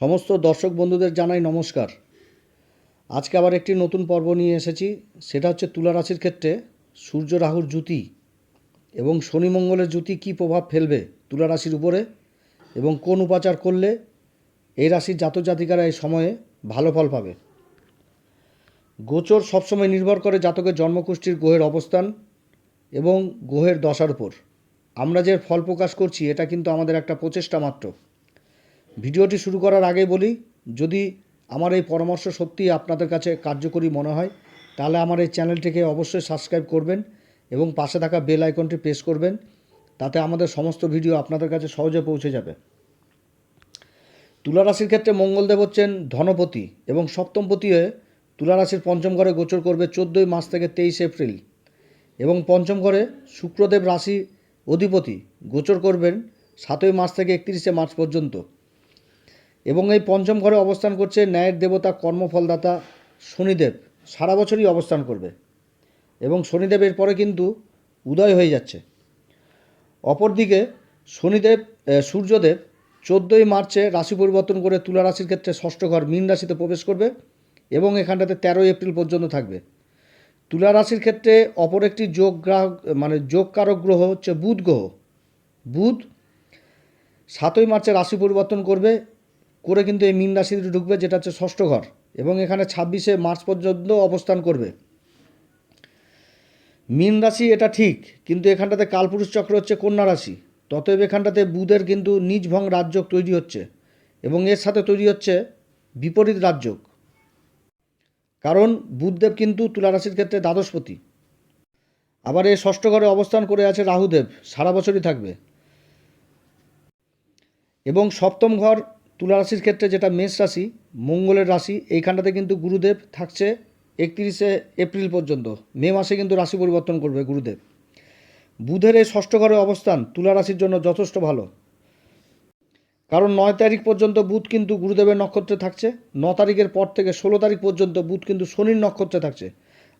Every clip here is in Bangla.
সমস্ত দর্শক বন্ধুদের জানাই নমস্কার। আজকে আবার একটি নতুন পর্ব নিয়ে এসেছি, সেটা হচ্ছে তুলা রাশির ক্ষেত্রে সূর্য রাহুর জুতি এবং শনি মঙ্গলের জুতি কী প্রভাব ফেলবে তুলা রাশির উপরে এবং কোন উপাচার করলে এই রাশির জাতক জাতিকারা এই সময়ে ভালো ফল পাবে। গোচর সবসময় নির্ভর করে জাতকের জন্মকুষ্ঠির গ্রহের অবস্থান এবং গ্রহের দশার উপর। আমরা যে ফল প্রকাশ করছি, এটা কিন্তু আমাদের একটা প্রচেষ্টা মাত্র। ভিডিওটি শুরু করার আগে বলি, যদি আমার এই পরামর্শ সত্যি আপনাদের কাছে কার্যকরী মনে হয়, তাহলে আমার এই চ্যানেলটিকে অবশ্যই সাবস্ক্রাইব করবেন এবং পাশে থাকা বেল আইকনটি প্রেস করবেন, তাতে আমাদের সমস্ত ভিডিও আপনাদের কাছে সহজে পৌঁছে যাবে। তুলা রাশির ক্ষেত্রে মঙ্গলদেব হচ্ছেন ধনপতি এবং সপ্তমপতি হয়ে তুলা রাশির পঞ্চম ঘরে গোচর করবে চোদ্দোই মার্চ থেকে তেইশে এপ্রিল এবং পঞ্চম ঘরে শুক্রদেব রাশি অধিপতি গোচর করবেন সাতই মার্চ থেকে একত্রিশে মার্চ পর্যন্ত। এবং এই পঞ্চম ঘরে অবস্থান করছে ন্যায়ের দেবতা কর্মফলদাতা শনিদেব। সারা বছরই অবস্থান করবে। এবং শনিদেবের পরে কিন্তু উদয় হয়ে যাচ্ছে। অপরদিকে শনিদেব সূর্যদেব চোদ্দোই মার্চে রাশি পরিবর্তন করে তুলা রাশির ক্ষেত্রে ষষ্ঠ ঘর মীন রাশিতে প্রবেশ করবে এবং এখানটাতে তেরোই এপ্রিল পর্যন্ত থাকবে। তুলা রাশির ক্ষেত্রে অপর একটি যোগ গ্রাহক মানে যোগকারক গ্রহ হচ্ছে বুধ গ্রহ। বুধ সাতই মার্চে রাশি পরিবর্তন করবে করে কিন্তু এই মীন রাশিতে ঢুকবে, যেটা হচ্ছে ষষ্ঠ ঘর এবং এখানে ছাব্বিশে মার্চ পর্যন্ত অবস্থান করবে। মীন রাশি এটা ঠিক, কিন্তু এখানটাতে কালপুরুষ চক্র হচ্ছে কন্যা রাশি। ততএব এখানটাতে বুধের কিন্তু নিজ ভং রাজযোগ তৈরি হচ্ছে এবং এর সাথে তৈরি হচ্ছে বিপরীত রাজযোগ। কারণ বুধদেব কিন্তু তুলা রাশির ক্ষেত্রে দ্বাদশপতি। আবার এই ষষ্ঠ ঘরে অবস্থান করে আছে রাহুদেব, সারা বছরই থাকবে। এবং সপ্তম ঘর তুলা রাশির ক্ষেত্রে যেটা মেষ রাশি, মঙ্গলের রাশি, এইখানটাতে কিন্তু গুরুদেব থাকছে একত্রিশে এপ্রিল পর্যন্ত। মে মাসে কিন্তু রাশি পরিবর্তন করবে গুরুদেব। বুধের এই ষষ্ঠ ঘরে অবস্থান তুলা রাশির জন্য যথেষ্ট ভালো। কারণ নয় তারিখ পর্যন্ত বুধ কিন্তু গুরুদেবের নক্ষত্রে থাকছে, ন তারিখের পর থেকে ষোলো তারিখ পর্যন্ত বুধ কিন্তু শনির নক্ষত্রে থাকছে।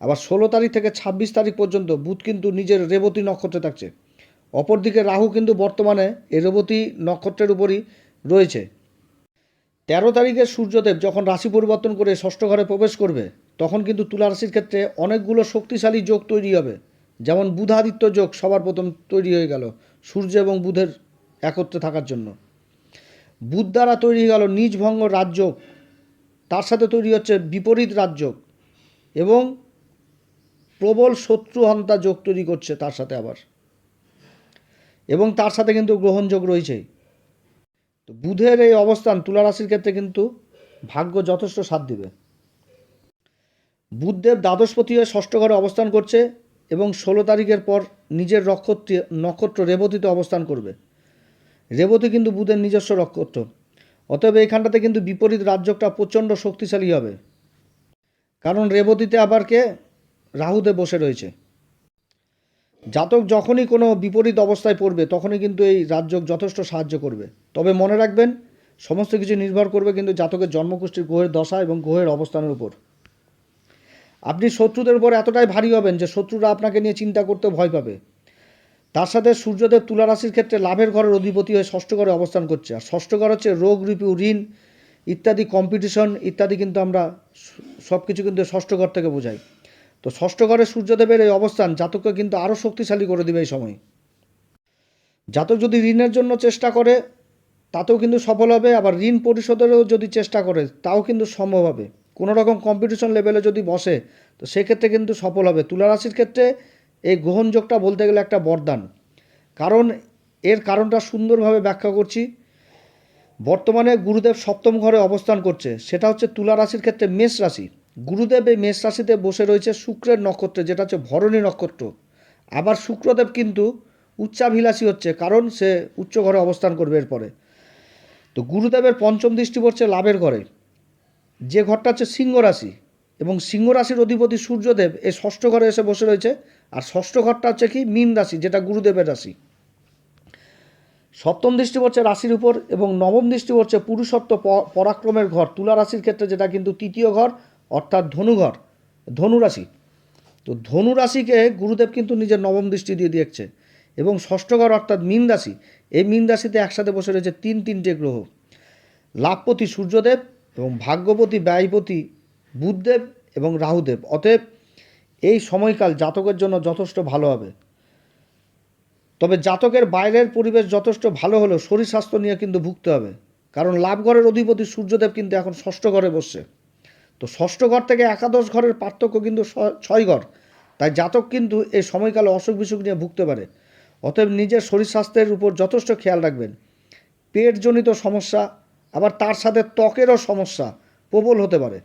আবার ষোলো তারিখ থেকে ছাব্বিশ তারিখ পর্যন্ত বুধ কিন্তু নিজের রেবতী নক্ষত্রে থাকছে। অপরদিকে রাহু কিন্তু বর্তমানে এই রেবতী নক্ষত্রের উপরই রয়েছে। তেরো তারিখে সূর্যদেব যখন রাশি পরিবর্তন করে ষষ্ঠ ঘরে প্রবেশ করবে, তখন কিন্তু তুলা রাশির ক্ষেত্রে অনেকগুলো শক্তিশালী যোগ তৈরি হবে। যেমন বুধাদিত্য যোগ সবার প্রথম তৈরি হয়ে গেল সূর্য এবং বুধের একত্রে থাকার জন্য। বুধ দ্বারা তৈরি হয়ে গেল নিজ ভঙ্গ রাজযোগ তার সাথে তৈরি হচ্ছে বিপরীত রাজযোগ এবং প্রবল শত্রু হন্তা যোগ তৈরি করছে তার সাথে আবার। এবং তার সাথে কিন্তু গ্রহণযোগ রয়েছেই তো বুধের এই অবস্থান তুলা রাশির ক্ষেত্রে কিন্তু ভাগ্য যথেষ্ট সাথ দিবে। বুধদেব দ্বাদশপতি হয়ে ষষ্ঠ ঘরে অবস্থান করছে এবং ষোলো তারিখের পর নিজের নক্ষত্র নক্ষত্র রেবতীতে অবস্থান করবে। রেবতী কিন্তু বুধের নিজস্ব নক্ষত্র অতএব এইখানটাতে কিন্তু বিপরীত রাজ্যটা প্রচণ্ড শক্তিশালী হবে। কারণ রেবতীতে আবার কে? রাহুতে বসে রয়েছে। জাতক যখনই কোনো বিপরীত অবস্থায় পড়বে, তখনই কিন্তু এই রাজযোগ যথেষ্ট সাহায্য করবে। তবে মনে রাখবেন, সমস্ত কিছু নির্ভর করবে কিন্তু জাতকের জন্মকুষ্ঠির গ্রহের দশা এবং গ্রহের অবস্থানের উপর। আপনি শত্রুদের উপর এতটাই ভারী হবেন যে শত্রুরা আপনাকে নিয়ে চিন্তা করতে ভয় পাবে। তার সাথে সূর্যদেব তুলা রাশির ক্ষেত্রে লাভের ঘরের অধিপতি হয়ে ষষ্ঠ ঘরে অবস্থান করছে। আর ষষ্ঠ ঘর হচ্ছে রোগ রিপু ঋণ ইত্যাদি কম্পিটিশন ইত্যাদি কিন্তু আমরা সব কিছু কিন্তু ষষ্ঠ ঘর থেকে বোঝাই। তো ষষ্ঠ ঘরে সূর্যদেবের এই অবস্থান জাতককে কিন্তু আরও শক্তিশালী করে দেবে এই সময়। জাতক যদি ঋণের জন্য চেষ্টা করে, তাতেও কিন্তু সফল হবে, আবার ঋণ পরিশোধেরও যদি চেষ্টা করে, তাও কিন্তু সম্ভব হবে। কোনো রকম কম্পিটিশন লেভেলে যদি বসে, তো সেক্ষেত্রে কিন্তু সফল হবে। তুলা রাশির ক্ষেত্রে এই গ্রহণযোগটা বলতে গেলে একটা বরদান। কারণ এর কারণটা সুন্দরভাবে ব্যাখ্যা করছি। বর্তমানে গুরুদেব সপ্তম ঘরে অবস্থান করছে। সেটা হচ্ছে তুলা রাশির ক্ষেত্রে মেষ রাশি। গুরুদেব এই মেষ রাশিতে বসে রয়েছে শুক্রের নক্ষত্রে, যেটা হচ্ছে ভরণী নক্ষত্র। আবার শুক্রদেব কিন্তু উচ্চাভিলাষী হচ্ছে, কারণ সে উচ্চ ঘরে অবস্থান করবে এরপরে। তো গুরুদেবের পঞ্চম দৃষ্টি পড়ছে লাভের ঘরে। যে ঘরটা হচ্ছে সিংহ রাশি এবং সিংহ রাশির অধিপতি সূর্যদেব এই ষষ্ঠ ঘরে এসে বসে রয়েছে। আর ষষ্ঠ ঘরটা হচ্ছে কি? মীন রাশি, যেটা গুরুদেবের রাশি। সপ্তম দৃষ্টি পড়ছে রাশির উপর এবং নবম দৃষ্টি পড়ছে পুরুষত্ব পরাক্রমের ঘর, তুলা রাশির ক্ষেত্রে যেটা কিন্তু তৃতীয় ঘর অর্থাৎ ধনুঘর, ধনুরাশি। তো ধনুরাশিকে গুরুদেব কিন্তু নিজের নবম দৃষ্টি দিয়ে দেখছে এবং ষষ্ঠ ঘর অর্থাৎ মীন রাশি, এই মীন রাশিতে একসাথে বসে রয়েছে তিন তিনটে গ্রহ। লাভপতি সূর্যদেব এবং ভাগ্যপতি, ব্যয়পতি বুধদেব এবং রাহুদেব। অতএব এই সময়কাল জাতকের জন্য যথেষ্ট ভালো হবে। তবে জাতকের বাইরের পরিবেশ যথেষ্ট ভালো হলেও শরীর স্বাস্থ্য নিয়ে কিন্তু ভুগতে হবে। কারণ লাভঘরের অধিপতি সূর্যদেব কিন্তু এখন ষষ্ঠ ঘরে বসছে। তো ষষ্ঠ ঘর থেকে একাদশ ঘরের পার্থক্য কিন্তু ছয় ঘর। তাই জাতক কিন্তু এই সময়কালে অসুখ বিসুখ নিয়ে ভুগতে পারে। অতএব নিজের শরীর স্বাস্থ্যের উপর যথেষ্ট খেয়াল রাখবেন। পেটজনিত সমস্যা, আবার তার সাথে ত্বকেরও সমস্যা প্রবল হতে পারে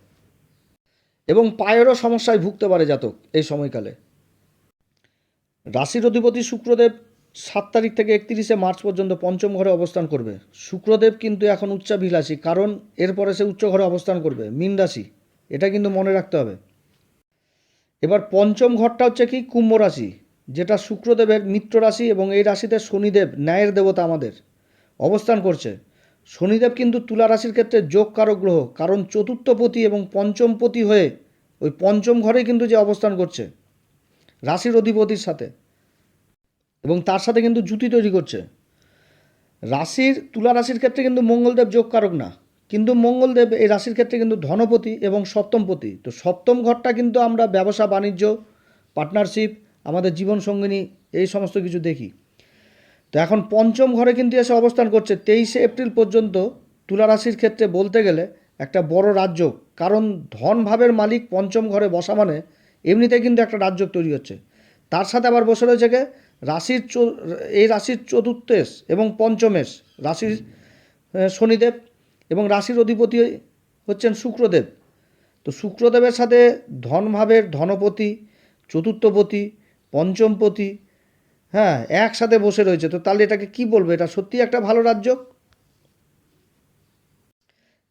এবং পায়েরও সমস্যায় ভুগতে পারে জাতক এই সময়কালে। রাশির অধিপতি শুক্রদেব সাত তারিখ থেকে একত্রিশে মার্চ পর্যন্ত পঞ্চম ঘরে অবস্থান করবে। শুক্রদেব কিন্তু এখন উচ্চাভিলাষী, কারণ এরপরে সে উচ্চ ঘরে অবস্থান করবে, মীন রাশি। এটা কিন্তু মনে রাখতে হবে। এবার পঞ্চম ঘরটা হচ্ছে কি? কুম্ভ রাশি, যেটা শুক্রদেবের মিত্র রাশি এবং এই রাশিতে শনিদেব ন্যায়ের দেবতা আমাদের অবস্থান করছে। শনিদেব কিন্তু তুলা রাশির ক্ষেত্রে যোগ কারক গ্রহ, কারণ চতুর্থপতি এবং পঞ্চমপতি হয়ে ওই পঞ্চম ঘরে কিন্তু যে অবস্থান করছে, রাশির অধিপতির সাথে এবং তার সাথে কিন্তু জুতি তৈরি করছে। রাশির, তুলা রাশির ক্ষেত্রে কিন্তু মঙ্গলদেব যোগ কারক না। কিন্তু মঙ্গলদেব এই রাশির ক্ষেত্রে কিন্তু ধনপতি এবং সপ্তমপতি। তো সপ্তম ঘরটা কিন্তু আমরা ব্যবসা, বাণিজ্য পার্টনারশিপ আমাদের জীবনসঙ্গিনী এই সমস্ত কিছু দেখি। তো এখন পঞ্চম ঘরে কিন্তু এসে অবস্থান করছে। তেইশে এপ্রিল পর্যন্ত তুলা রাশির ক্ষেত্রে বলতে গেলে একটা বড় রাজ্য। কারণ ধন ভাবের মালিক পঞ্চম ঘরে বসা মানে এমনিতে কিন্তু একটা রাজ্য তৈরি হচ্ছে। তার সাথে আবার বসে রয়েছে কে? রাশির এই রাশির চতুর্থেশ এবং পঞ্চমেশ রাশির শনিদেব এবং রাশির অধিপতি হচ্ছেন শুক্রদেব। তো শুক্রদেবের সাথে ধনভাবের ধনপতি, চতুর্থপতি, পঞ্চমপতি হ্যাঁ একসাথে বসে রয়েছে। তো তাহলে এটাকে কি বলব? এটা সত্যি একটা ভালো রাজ্য?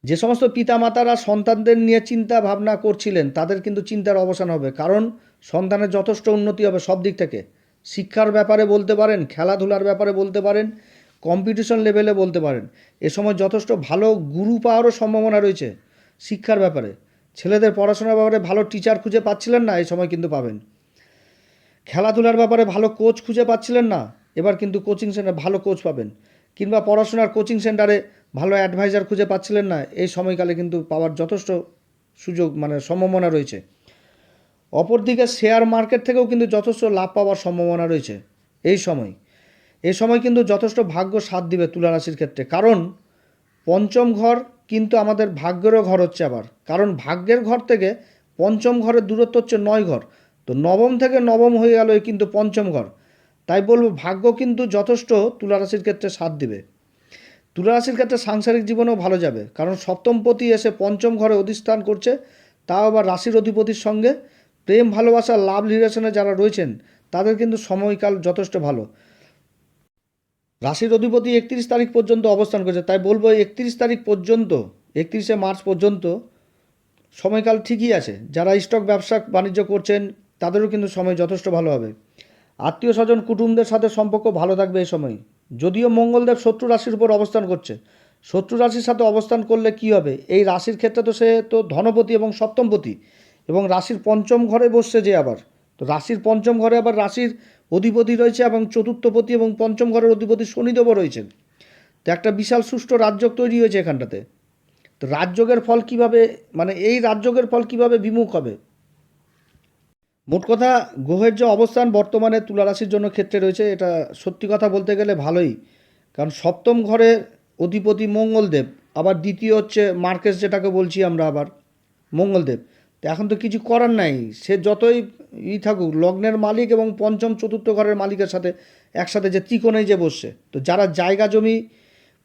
যে সমস্ত পিতামাতারা সন্তানদের নিয়ে চিন্তা ভাবনা করছিলেন, তাদের কিন্তু চিন্তার অবসান হবে। কারণ সন্তানের যথেষ্ট উন্নতি হবে সব দিক থেকে। শিক্ষার ব্যাপারে বলতে পারেন, খেলাধুলার ব্যাপারে বলতে পারেন কম্পিটিশন লেভেলে বলতে পারেন। এ সময় যথেষ্ট ভালো গুরু পাওয়ারও সম্ভাবনা রয়েছে শিক্ষার ব্যাপারে। ছেলেদের পড়াশোনার ব্যাপারে ভালো টিচার খুঁজে পাচ্ছিলেন না এই সময় কিন্তু পাবেন। খেলাধুলার ব্যাপারে ভালো কোচ খুঁজে পাচ্ছিলেন না, এবার কিন্তু কোচিং সেন্টার ভালো কোচ পাবেন। কিংবা পড়াশোনার কোচিং সেন্টারে ভালো অ্যাডভাইজার খুঁজে পাচ্ছিলেন না, এই সময়কালে কিন্তু পাওয়ার যথেষ্ট সুযোগ মানে সম্ভাবনা রয়েছে। অপরদিকে শেয়ার মার্কেট থেকেও কিন্তু যথেষ্ট লাভ পাওয়ার সম্ভাবনা রয়েছে, এই সময়। এই সময় কিন্তু যথেষ্ট ভাগ্য সাথ দিবে তুলা রাশির ক্ষেত্রে। কারণ পঞ্চম ঘর কিন্তু আমাদের ভাগ্যেরও ঘর হচ্ছে আবার। কারণ ভাগ্যের ঘর থেকে পঞ্চম ঘরের দূরত্ব হচ্ছে নয় ঘর। তো নবম থেকে নবম হয়ে গেল কিন্তু পঞ্চম ঘর। তাই বলব ভাগ্য কিন্তু যথেষ্ট তুলা রাশির ক্ষেত্রে সাথ দিবে। তুলা রাশির ক্ষেত্রে সাংসারিক জীবনেও ভালো যাবে। কারণ সপ্তমপতি এসে পঞ্চম ঘরে অধিষ্ঠান করছে, তাও আবার রাশির অধিপতির সঙ্গে। প্রেম, ভালোবাসা, লাভ, রিলেশনে যারা রয়েছেন, তাদের কিন্তু সময়কাল যথেষ্ট ভালো। রাশির অধিপতি একত্রিশ তারিখ পর্যন্ত অবস্থান করছে। তাই বলব, একত্রিশ তারিখ পর্যন্ত, একত্রিশে মার্চ পর্যন্ত সময়কাল ঠিকই আছে। যারা স্টক ব্যবসা বাণিজ্য করছেন, তাদেরও কিন্তু সময় যথেষ্ট ভালো হবে। আত্মীয় স্বজন কুটুমদের সাথে সম্পর্ক ভালো থাকবে এই সময়। যদিও মঙ্গলদেব শত্রু রাশির উপর অবস্থান করছে। শত্রু রাশির সাথে অবস্থান করলে কি হবে? এই রাশির ক্ষেত্রে তো সে তো ধনপতি এবং সপ্তমপতি এবং রাশির পঞ্চম ঘরে বসছে যে আবার। তো রাশির পঞ্চম ঘরে আবার রাশির অধিপতি রয়েছে এবং চতুর্থপতি এবং পঞ্চম ঘরের অধিপতি শনিদেবও রয়েছেন। তো একটা বিশাল সুষ্ঠু রাজ্য তৈরি হয়েছে এখানটাতে। তো রাজযোগের ফল কীভাবে মানে এই রাজযোগের ফল কীভাবে বিমুখ হবে? মোট কথা, গ্রহের যে অবস্থান বর্তমানে তুলা রাশির জন্য ক্ষেত্রে রয়েছে, এটা সত্যি কথা বলতে গেলে ভালোই। কারণ সপ্তম ঘরের অধিপতি মঙ্গলদেব, আবার দ্বিতীয় হচ্ছে মার্কেস যেটাকে বলছি আমরা আবার, মঙ্গলদেব। তো এখন তো কিছু করার নাই। সে যতই ই থাকুক, লগ্নের মালিক এবং পঞ্চম, চতুর্থ ঘরের মালিকের সাথে একসাথে যে ত্রিকোণেই যে বসছে। তো যারা জায়গা জমি,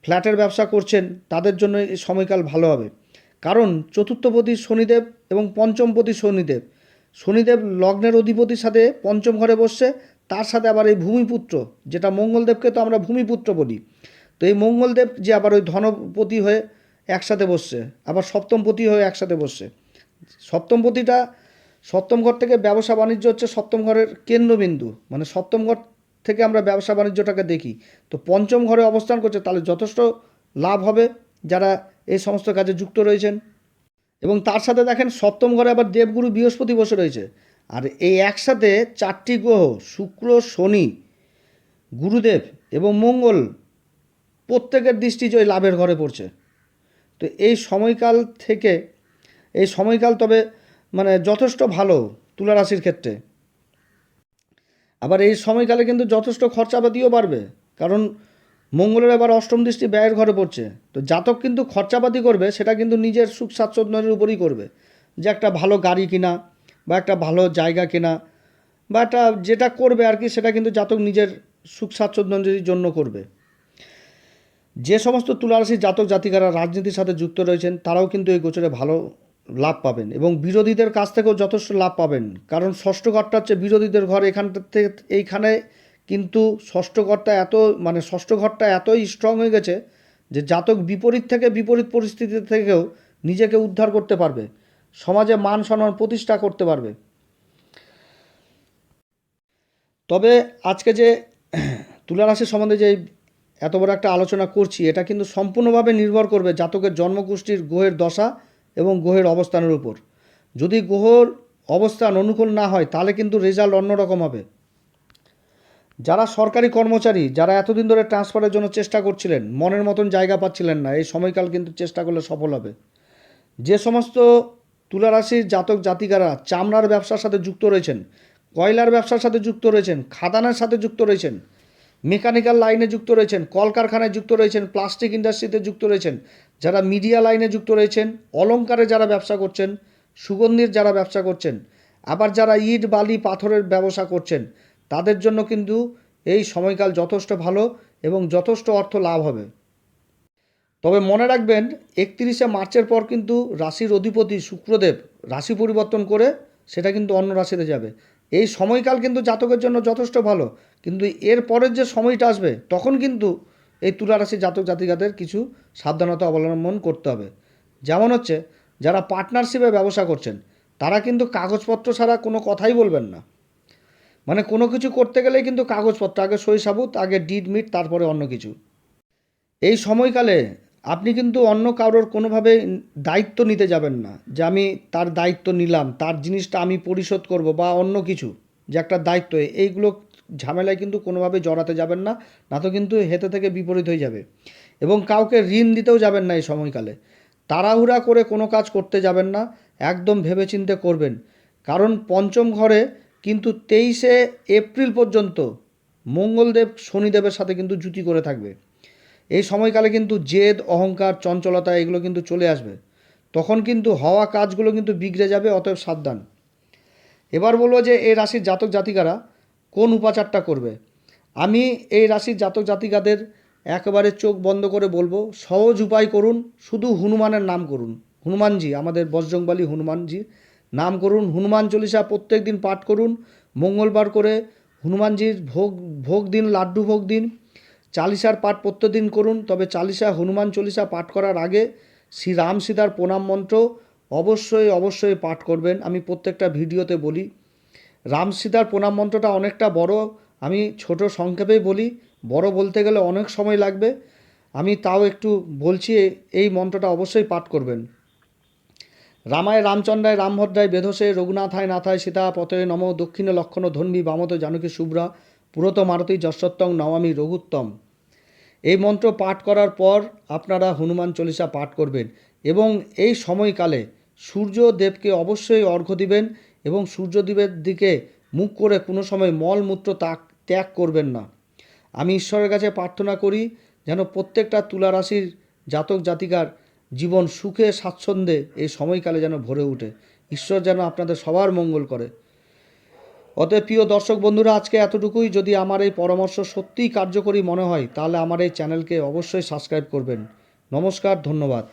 ফ্ল্যাটের ব্যবসা করছেন, তাদের জন্য সময়কাল ভালো হবে। কারণ চতুর্থপতি শনিদেব এবং পঞ্চমপতি শনিদেব। শনিদেব লগ্নের অধিপতির সাথে পঞ্চম ঘরে বসছে, তার সাথে আবার এই ভূমিপুত্র, যেটা মঙ্গলদেবকে তো আমরা ভূমিপুত্র বলি। তো এই মঙ্গলদেব যে আবার ওই ধনপতি হয়ে একসাথে বসছে, আবার সপ্তমপতি হয়ে একসাথে বসছে। সপ্তমপতিটা সপ্তম ঘর থেকে ব্যবসা বাণিজ্য হচ্ছে সপ্তম ঘরের কেন্দ্রবিন্দু। মানে সপ্তম ঘর থেকে আমরা ব্যবসা বাণিজ্যটাকে দেখি। তো পঞ্চম ঘরে অবস্থান করছে, তাহলে যথেষ্ট লাভ হবে যারা এই সমস্ত কাজে যুক্ত রয়েছেন। এবং তার সাথে দেখেন, সপ্তম ঘরে আবার দেবগুরু বৃহস্পতি বসে রয়েছে। আর এই একসাথে চারটি গ্রহ, শুক্র, শনি, গুরুদেব এবং মঙ্গল, প্রত্যেকের দৃষ্টি যে লাভের ঘরে পড়ছে। তো এই সময়কাল থেকে এই সময়কাল তবে মানে যথেষ্ট ভালো তুলা রাশির ক্ষেত্রে। আবার এই সময়কালে কিন্তু যথেষ্ট খরচাপাতিও বাড়বে, কারণ মঙ্গলের এবার অষ্টম দৃষ্টি ব্যয়ের ঘরে পড়ছে। তো জাতক কিন্তু খরচাপাতি করবে, সেটা কিন্তু নিজের সুখ স্বাচ্ছন্দ্যের উপরই করবে। যে একটা ভালো গাড়ি কিনা, বা একটা ভালো জায়গা কেনা, বা একটা যেটা করবে আর কি, সেটা কিন্তু জাতক নিজের সুখ স্বাচ্ছন্দ্যের জন্য করবে। যে সমস্ত তুলারাশির জাতক জাতিকারা রাজনীতির সাথে যুক্ত রয়েছেন, তারাও কিন্তু এই গোচরে ভালো লাভ পাবেন এবং বিরোধীদের কাছ থেকেও যথেষ্ট লাভ পাবেন। কারণ ষষ্ঠ ঘরটা হচ্ছে বিরোধীদের ঘর, এখান থেকে এইখানে কিন্তু ষষ্ঠ ঘরটা এত মানে ষষ্ঠ ঘরটা এতই স্ট্রং হয়ে গেছে যে জাতক বিপরীত থেকে বিপরীত পরিস্থিতি থেকেও নিজেকে উদ্ধার করতে পারবে। সমাজে মান সম্মান প্রতিষ্ঠা করতে পারবে। তবে আজকে যে তুলা রাশি সম্বন্ধে যে এত বড় একটা আলোচনা করছি, এটা কিন্তু সম্পূর্ণভাবে নির্ভর করবে জাতকের জন্মগোষ্ঠীর গ্রহের দশা এবং গ্রহের অবস্থানের উপর। যদি গ্রহর অবস্থান অনুকূল না হয়, তাহলে কিন্তু রেজাল্ট অন্যরকম হবে। যারা সরকারি কর্মচারী, যারা এতদিন ধরে ট্রান্সফারের জন্য চেষ্টা করছিলেন, মনের মতন জায়গা পাচ্ছিলেন না, এই সময়কাল কিন্তু চেষ্টা করলে সফল হবে। যে সমস্ত তুলারাশির জাতক জাতিকারা চামড়ার ব্যবসার সাথে যুক্ত রয়েছেন, কয়লার ব্যবসার সাথে যুক্ত রয়েছেন, খাদানের সাথে যুক্ত রয়েছেন, মেকানিক্যাল লাইনে যুক্ত রয়েছেন, কলকারখানায় যুক্ত রয়েছেন, প্লাস্টিক ইন্ডাস্ট্রিতে যুক্ত রয়েছেন যারা মিডিয়া লাইনে যুক্ত রয়েছেন, অলংকারে যারা ব্যবসা করছেন, সুগন্ধির যারা ব্যবসা করছেন, আবার যারা ইট, বালি, পাথরের ব্যবসা করছেন, তাদের জন্য কিন্তু এই সময়কাল যথেষ্ট ভালো এবং যথেষ্ট অর্থ লাভ হবে। তবে মনে রাখবেন, একত্রিশে মার্চের পর কিন্তু রাশির অধিপতি শুক্রদেব রাশি পরিবর্তন করে সেটা কিন্তু অন্য রাশিতে যাবে। এই সময়কাল কিন্তু জাতকের জন্য যথেষ্ট ভালো, কিন্তু এর পরের যে সময়টা আসবে, তখন কিন্তু এই তুলা রাশির জাতক জাতিকাদের কিছু সাবধানতা অবলম্বন করতে হবে। যেমন হচ্ছে, যারা পার্টনারশিপে ব্যবসা করছেন, তারা কিন্তু কাগজপত্র ছাড়া কোনো কথাই বলবেন না। মানে কোনো কিছু করতে গেলেই কিন্তু কাগজপত্র, আগে সই সাবুত, আগে ডিড মিট তারপরে অন্য কিছু। এই সময়কালে আপনি কিন্তু অন্য কারোর কোনোভাবে দায়িত্ব নিতে যাবেন না, যে আমি তার দায়িত্ব নিলাম, তার জিনিসটা আমি পরিশোধ করব বা অন্য কিছু, যে একটা দায়িত্ব, এইগুলো ঝামেলায় কিন্তু কোনোভাবে জড়াতে যাবেন না না তো কিন্তু হেতে থেকে বিপরীত হয়ে যাবে। এবং কাউকে ঋণ দিতেও যাবেন না এই সময়কালে। তাড়াহুড়া করে কোনো কাজ করতে যাবেন না, একদম ভেবেচিন্তে করবেন। কারণ পঞ্চম ঘরে কিন্তু তেইশে এপ্রিল পর্যন্ত মঙ্গলদেব শনিদেবের সাথে কিন্তু জুতি করে থাকবে। এই সময়কালে কিন্তু জেদ, অহংকার, চঞ্চলতা এগুলো কিন্তু চলে আসবে। তখন কিন্তু হওয়া কাজগুলো কিন্তু বিগড়ে যাবে, অতএব সাবধান। এবার বলব যে এই রাশির জাতক জাতিকারা কোন উপাচারটা করবে? আমি এই রাশির জাতক জাতিকাদের একেবারে চোখ বন্ধ করে বলব, সহজ উপায় করুন, শুধু হনুমানের নাম করুন। হনুমানজি, আমাদের বজরংবালী হনুমানজি, নাম করুন, হনুমান চল্লিশা প্রত্যেক দিন পাঠ করুন, মঙ্গলবার করে হনুমানজির ভোগ ভোগ দিন, লাড্ডু ভোগ দিন চালিসার পাঠ প্রত্যেকদিন করুন, তবে চালিসা হনুমান চল্লিশা পাঠ করার আগে শ্রী রাম সীতার প্রণাম মন্ত্র অবশ্যই অবশ্যই পাঠ করবেন। আমি প্রত্যেকটা ভিডিওতে বলি রাম সীতার প্রণাম মন্ত্রটা অনেকটা বড়। আমি ছোট সংক্ষেপেই বলি, বড় বলতে গেলে অনেক সময় লাগবে। আমি তাও একটু বলছি, এই মন্ত্রটা অবশ্যই পাঠ করবেন। রামায় রামচন্দ্রায় রামভদ্রায় বেধসে, রঘুনাথায় নাথায় সীতা পথে নম, দক্ষিণে লক্ষণ ধন্বী বামত জানকী শুভ্রা, পুরত মারতী যশোত্তং নমামি রঘুত্তম। এই মন্ত্র পাঠ করার পর আপনারা হনুমান চল্লিশা পাঠ করবেন এবং এই সময়কালে সূর্যদেবকে অবশ্যই অর্ঘ্য দিবেন। এবং সূর্যদেবের দিকে মুখ করে কোনো সময় মলমূত্র তাক ত্যাগ করবেন না। আমি ঈশ্বরের কাছে প্রার্থনা করি যেন প্রত্যেকটা তুলা রাশির জাতক জাতিকার জীবন সুখে স্বাচ্ছন্দ্যে এই সময়কালে যেন ভরে ওঠে ঈশ্বর যেন আপনাদের সবার মঙ্গল করে। অতএব প্রিয় দর্শক বন্ধুরা, আজকে এতটুকুই। যদি আমার এই পরামর্শ সত্যিই কার্যকরী মনে হয়, তাহলে আমার এই চ্যানেলকে অবশ্যই সাবস্ক্রাইব করবেন। নমস্কার, ধন্যবাদ।